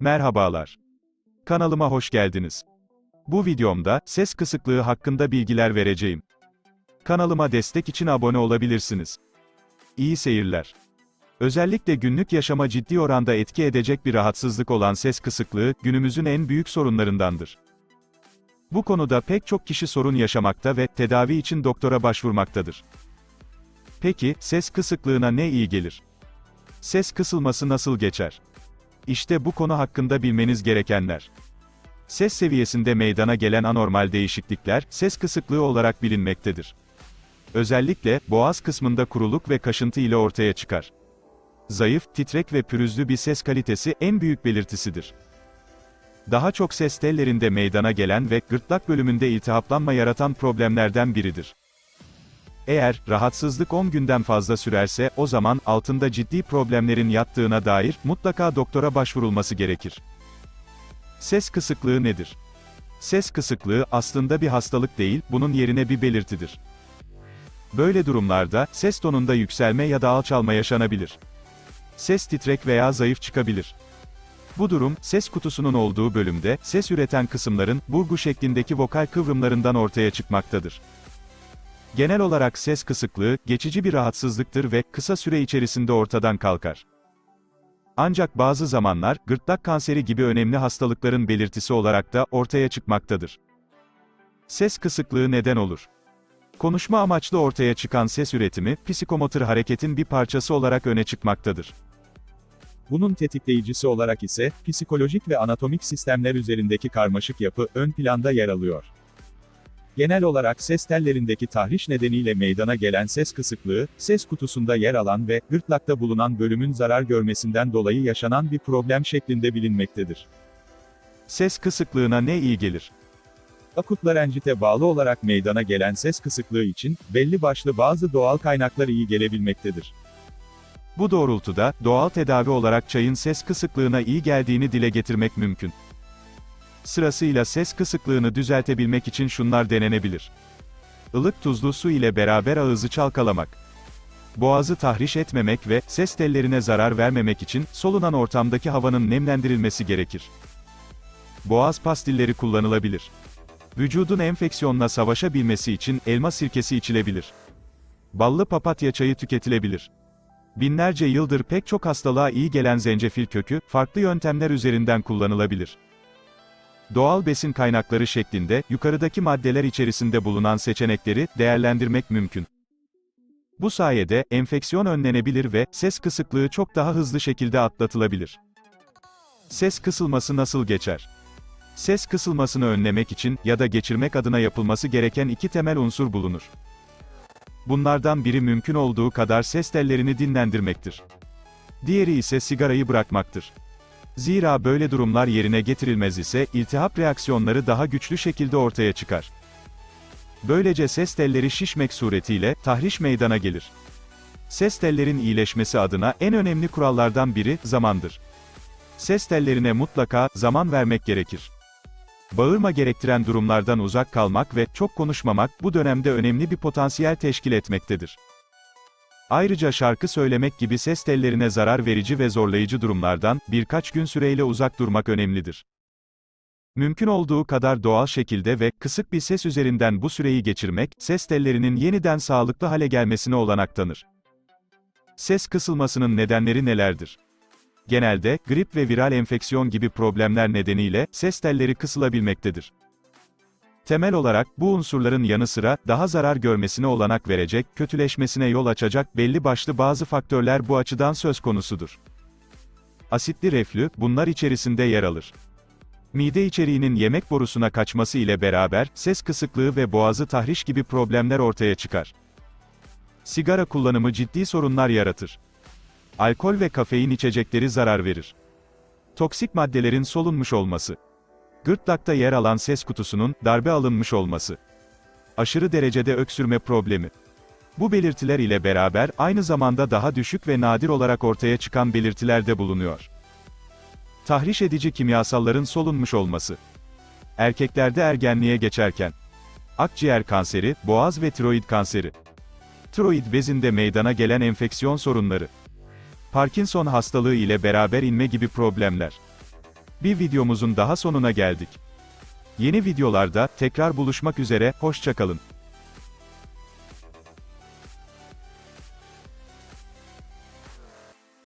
Merhabalar. Kanalıma hoş geldiniz. Bu videomda ses kısıklığı hakkında bilgiler vereceğim. Kanalıma destek için abone olabilirsiniz. İyi seyirler. Özellikle günlük yaşama ciddi oranda etki edecek bir rahatsızlık olan ses kısıklığı günümüzün en büyük sorunlarındandır. Bu konuda pek çok kişi sorun yaşamakta ve tedavi için doktora başvurmaktadır. Peki, ses kısıklığına ne iyi gelir? Ses kısılması nasıl geçer? İşte bu konu hakkında bilmeniz gerekenler. Ses seviyesinde meydana gelen anormal değişiklikler, ses kısıklığı olarak bilinmektedir. Özellikle, boğaz kısmında kuruluk ve kaşıntı ile ortaya çıkar. Zayıf, titrek ve pürüzlü bir ses kalitesi en büyük belirtisidir. Daha çok ses tellerinde meydana gelen ve gırtlak bölümünde iltihaplanma yaratan problemlerden biridir. Eğer rahatsızlık 10 günden fazla sürerse o zaman altında ciddi problemlerin yattığına dair mutlaka doktora başvurulması gerekir. Ses kısıklığı nedir? Ses kısıklığı aslında bir hastalık değil, bunun yerine bir belirtidir. Böyle durumlarda ses tonunda yükselme ya da alçalma yaşanabilir. Ses titrek veya zayıf çıkabilir. Bu durum, ses kutusunun olduğu bölümde, ses üreten kısımların, burgu şeklindeki vokal kıvrımlarından ortaya çıkmaktadır. Genel olarak ses kısıklığı, geçici bir rahatsızlıktır ve, kısa süre içerisinde ortadan kalkar. Ancak bazı zamanlar, gırtlak kanseri gibi önemli hastalıkların belirtisi olarak da, ortaya çıkmaktadır. Ses kısıklığı neden olur? Konuşma amaçlı ortaya çıkan ses üretimi, psikomotor hareketin bir parçası olarak öne çıkmaktadır. Bunun tetikleyicisi olarak ise, psikolojik ve anatomik sistemler üzerindeki karmaşık yapı, ön planda yer alıyor. Genel olarak ses tellerindeki tahriş nedeniyle meydana gelen ses kısıklığı, ses kutusunda yer alan ve, gırtlakta bulunan bölümün zarar görmesinden dolayı yaşanan bir problem şeklinde bilinmektedir. Ses kısıklığına ne iyi gelir? Akut larenjite bağlı olarak meydana gelen ses kısıklığı için, belli başlı bazı doğal kaynaklar iyi gelebilmektedir. Bu doğrultuda, doğal tedavi olarak çayın ses kısıklığına iyi geldiğini dile getirmek mümkün. Sırasıyla ses kısıklığını düzeltebilmek için şunlar denenebilir. Ilık tuzlu su ile beraber ağızı çalkalamak. Boğazı tahriş etmemek ve ses tellerine zarar vermemek için solunan ortamdaki havanın nemlendirilmesi gerekir. Boğaz pastilleri kullanılabilir. Vücudun enfeksiyonla savaşabilmesi için elma sirkesi içilebilir. Ballı papatya çayı tüketilebilir. Binlerce yıldır pek çok hastalığa iyi gelen zencefil kökü, farklı yöntemler üzerinden kullanılabilir. Doğal besin kaynakları şeklinde, yukarıdaki maddeler içerisinde bulunan seçenekleri, değerlendirmek mümkün. Bu sayede, enfeksiyon önlenebilir ve, ses kısıklığı çok daha hızlı şekilde atlatılabilir. Ses kısılması nasıl geçer? Ses kısılmasını önlemek için, ya da geçirmek adına yapılması gereken iki temel unsur bulunur. Bunlardan biri mümkün olduğu kadar ses tellerini dinlendirmektir. Diğeri ise sigarayı bırakmaktır. Zira böyle durumlar yerine getirilmez ise, iltihap reaksiyonları daha güçlü şekilde ortaya çıkar. Böylece ses telleri şişmek suretiyle, tahriş meydana gelir. Ses tellerin iyileşmesi adına en önemli kurallardan biri, zamandır. Ses tellerine mutlaka, zaman vermek gerekir. Bağırma gerektiren durumlardan uzak kalmak ve çok konuşmamak bu dönemde önemli bir potansiyel teşkil etmektedir. Ayrıca şarkı söylemek gibi ses tellerine zarar verici ve zorlayıcı durumlardan birkaç gün süreyle uzak durmak önemlidir. Mümkün olduğu kadar doğal şekilde ve kısık bir ses üzerinden bu süreyi geçirmek, ses tellerinin yeniden sağlıklı hale gelmesine olanak tanır. Ses kısılmasının nedenleri nelerdir? Genelde, grip ve viral enfeksiyon gibi problemler nedeniyle, ses telleri kısılabilmektedir. Temel olarak, bu unsurların yanı sıra, daha zarar görmesine olanak verecek, kötüleşmesine yol açacak belli başlı bazı faktörler bu açıdan söz konusudur. Asitli reflü, bunlar içerisinde yer alır. Mide içeriğinin yemek borusuna kaçması ile beraber, ses kısıklığı ve boğazı tahriş gibi problemler ortaya çıkar. Sigara kullanımı ciddi sorunlar yaratır. Alkol ve kafein içecekleri zarar verir. Toksik maddelerin solunmuş olması. Gırtlakta yer alan ses kutusunun, darbe alınmış olması. Aşırı derecede öksürme problemi. Bu belirtiler ile beraber, aynı zamanda daha düşük ve nadir olarak ortaya çıkan belirtiler de bulunuyor. Tahriş edici kimyasalların solunmuş olması. Erkeklerde ergenliğe geçerken. Akciğer kanseri, boğaz ve tiroid kanseri. Tiroid bezinde meydana gelen enfeksiyon sorunları. Parkinson hastalığı ile beraber inme gibi problemler. Bir videomuzun daha sonuna geldik. Yeni videolarda tekrar buluşmak üzere, hoşçakalın.